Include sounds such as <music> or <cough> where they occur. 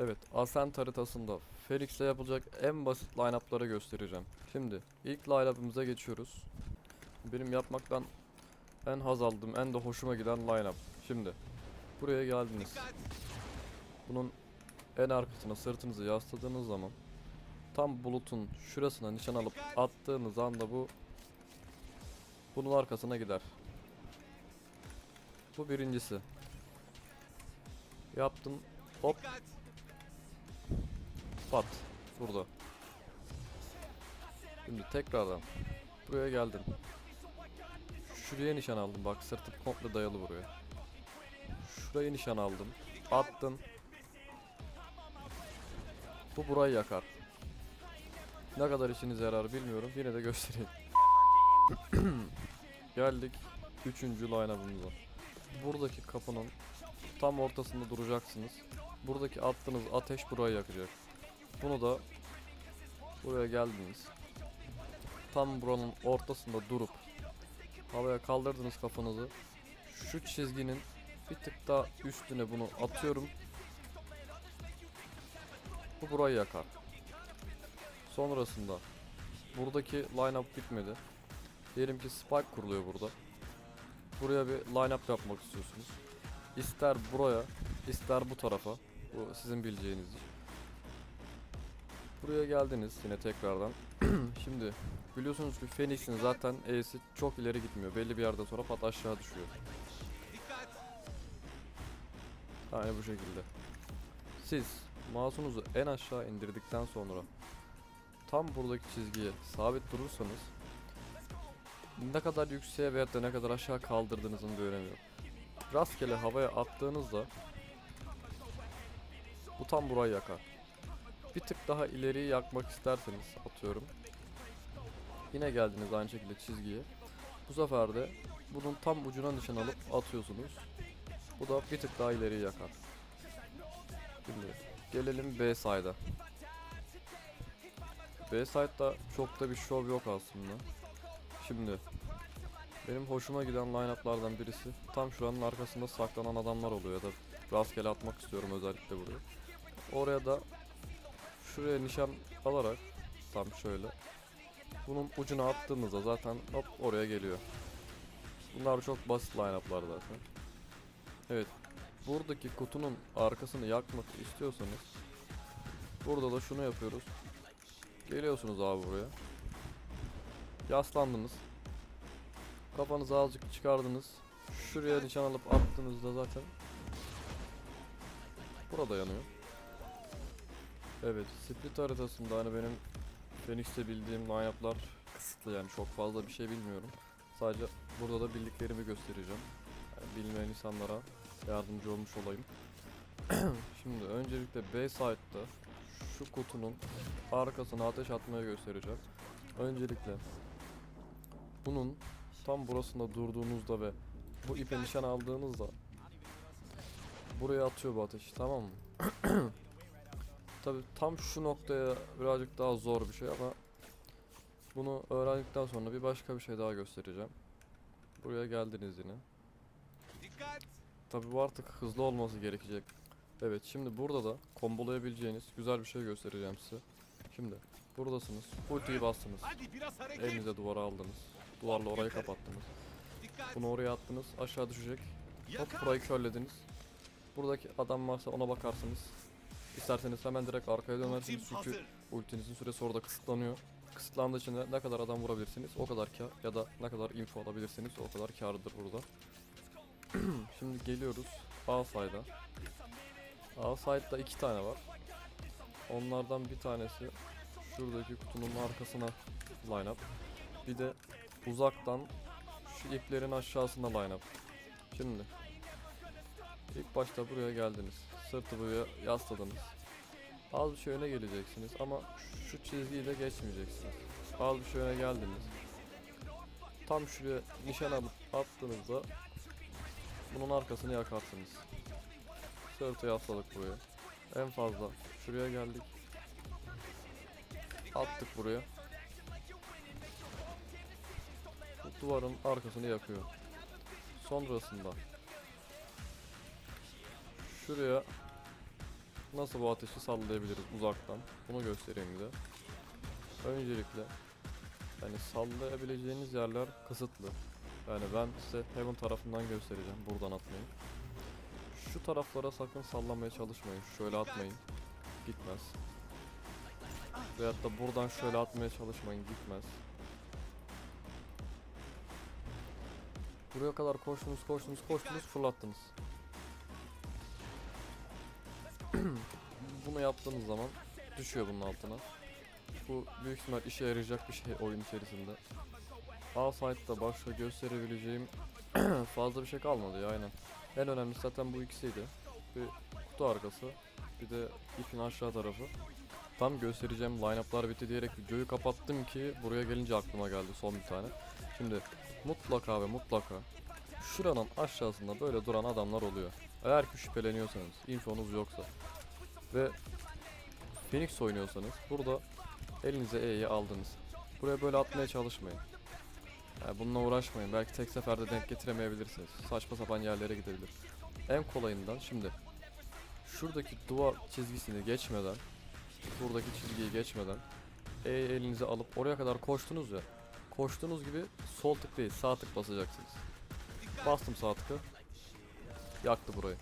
Evet, Ascent haritasında Felix'le yapılacak en basit line-up'ları göstereceğim. Şimdi ilk line-up'ımıza geçiyoruz. Benim yapmaktan en haz aldığım, en de hoşuma giden line-up. Şimdi buraya geldiniz. Bunun en arkasına sırtınızı yasladığınız zaman tam bulutun şurasına nişan alıp attığınız anda bu bunun arkasına gider. Bu birincisi. Yaptım. Hop Pat. Burada. Şimdi tekrardan. Buraya geldin. Şuraya nişan aldım. Bak sırtım komple dayalı buraya. Şuraya nişan aldım. Attın. Bu burayı yakar. Ne kadar işinize yarar bilmiyorum. Yine de göstereyim. <clears throat> Geldik. Üçüncü line-up'ımıza. Buradaki kapının tam ortasında duracaksınız. Buradaki attığınız ateş burayı yakacak. Bunu da buraya geldiniz. Tam buranın ortasında durup havaya kaldırdınız kafanızı. Şu çizginin bir tık daha üstüne bunu atıyorum. Bu burayı yakar. Sonrasında buradaki line up bitmedi. Diyelim ki spike kuruluyor burada. Buraya bir line up yapmak istiyorsunuz. İster buraya, ister bu tarafa. Bu sizin bileceğiniz iş. Buraya geldiniz yine tekrardan. <clears throat> Şimdi biliyorsunuz ki Phoenix'in zaten E'si çok ileri gitmiyor. Belli bir yerden sonra pat aşağı düşüyor. Aynen bu şekilde. Siz mouse'unuzu en aşağı indirdikten sonra tam buradaki çizgiye sabit durursanız ne kadar yükseğe veyahut da ne kadar aşağı kaldırdığınızın bir önemi yok. Rastgele havaya attığınızda bu tam burayı yakar. Bir tık daha ileriyi yakmak isterseniz atıyorum. Yine geldiniz aynı şekilde çizgiye. Bu sefer de bunun tam ucuna nişan alıp atıyorsunuz. Bu da bir tık daha ileriyi yakar. Şimdi gelelim B side'a. B side'da çok da bir şov yok aslında. Şimdi benim hoşuma giden line-up'lardan birisi tam şuranın arkasında saklanan adamlar oluyor ya da rastgele atmak istiyorum özellikle buraya. Oraya da şuraya nişan alarak tam şöyle bunun ucuna attığınızda zaten hop oraya geliyor. Bunlar çok basit line-up'lar zaten. Evet. Buradaki kutunun arkasını yakmak istiyorsanız burada da şunu yapıyoruz. Geliyorsunuz abi buraya. Yaslandınız. Kafanızı azıcık çıkardınız. Şuraya nişan alıp attığınızda zaten burada yanıyor. Evet, split haritasında hani benim Phoenix'te bildiğim line-up'lar kısıtlı yani çok fazla bir şey bilmiyorum. Sadece burada da bildiklerimi göstereceğim. Yani bilmeyen insanlara yardımcı olmuş olayım. <clears throat> Şimdi öncelikle B site'da şu kutunun arkasına ateş atmaya göstereceğim. Öncelikle bunun tam burasında durduğunuzda ve bu ipe nişan aldığınızda buraya atıyor bu ateşi tamam mı? <clears throat> Tabi tam şu noktaya birazcık daha zor bir şey ama bunu öğrendikten sonra bir başka bir şey daha göstereceğim. Buraya geldiniz yine. Tabi bu artık hızlı olması gerekecek. Evet şimdi burada da kombolayabileceğiniz güzel bir şey göstereceğim size. Şimdi buradasınız. Ultiyi bastınız. Elinize duvara aldınız. Duvarla orayı kapattınız. Bunu oraya attınız. Aşağı düşecek. Hop burayı körlediniz. Buradaki adam varsa ona bakarsınız. İsterseniz hemen direkt arkaya dönersiniz çünkü ultinizin süresi orada kısıtlanıyor. Kısıtlandığı için de ne kadar adam vurabilirsiniz o kadar kar ya da ne kadar info alabilirsiniz o kadar kardır burada. <clears throat> Şimdi geliyoruz A side'a. A side'da iki tane var. Onlardan bir tanesi şuradaki kutunun arkasına line up. Bir de uzaktan şu iplerin aşağısında line up. Şimdi ilk başta buraya geldiniz. Sırtı buraya yasladınız. Az bir şey öne geleceksiniz ama şu çizgiyi de geçmeyeceksiniz. Az bir şey öne geldiniz. Tam şuraya nişan attığınızda bunun arkasını yakarsınız. Sırtı yasladık buraya. En fazla şuraya geldik. Attık buraya. Bu duvarın arkasını yakıyor. Sonrasında şuraya nasıl bu ateşi sallayabiliriz uzaktan? Bunu göstereyim bir de. Öncelikle yani sallayabileceğiniz yerler kısıtlı. Yani ben size Heaven tarafından göstereceğim buradan atmayı. Şu taraflara sakın sallamaya çalışmayın. Şöyle atmayın. Gitmez. Veyahut da buradan şöyle atmaya çalışmayın. Gitmez. Buraya kadar koştunuz koştunuz koştunuz fırlattınız. Bunu yaptığınız zaman düşüyor bunun altına. Bu büyük ihtimal işe yarayacak bir şey oyun içerisinde. A site'da başka gösterebileceğim <clears throat> fazla bir şey kalmadı ya aynen. En önemlisi zaten bu ikisiydi. Bir kutu arkası, bir de ipin aşağı tarafı. Tam göstereceğim line-up'lar bitti diyerek videoyu kapattım ki buraya gelince aklıma geldi son bir tane. Şimdi mutlaka ve mutlaka şuranın aşağısında böyle duran adamlar oluyor. Eğer ki şüpheleniyorsanız, infonuz yoksa ve Phoenix oynuyorsanız burada elinize E'yi aldınız. Buraya böyle atmaya çalışmayın. Yani bununla uğraşmayın. Belki tek seferde denk getiremeyebilirsiniz. Saçma sapan yerlere gidebilir. En kolayından şimdi şuradaki duvar çizgisini geçmeden buradaki çizgiyi geçmeden E'yi elinize alıp oraya kadar koştunuz ya koştuğunuz gibi sol tık değil sağ tık basacaksınız. Bastım sağ tıkı. Yaktı burayı.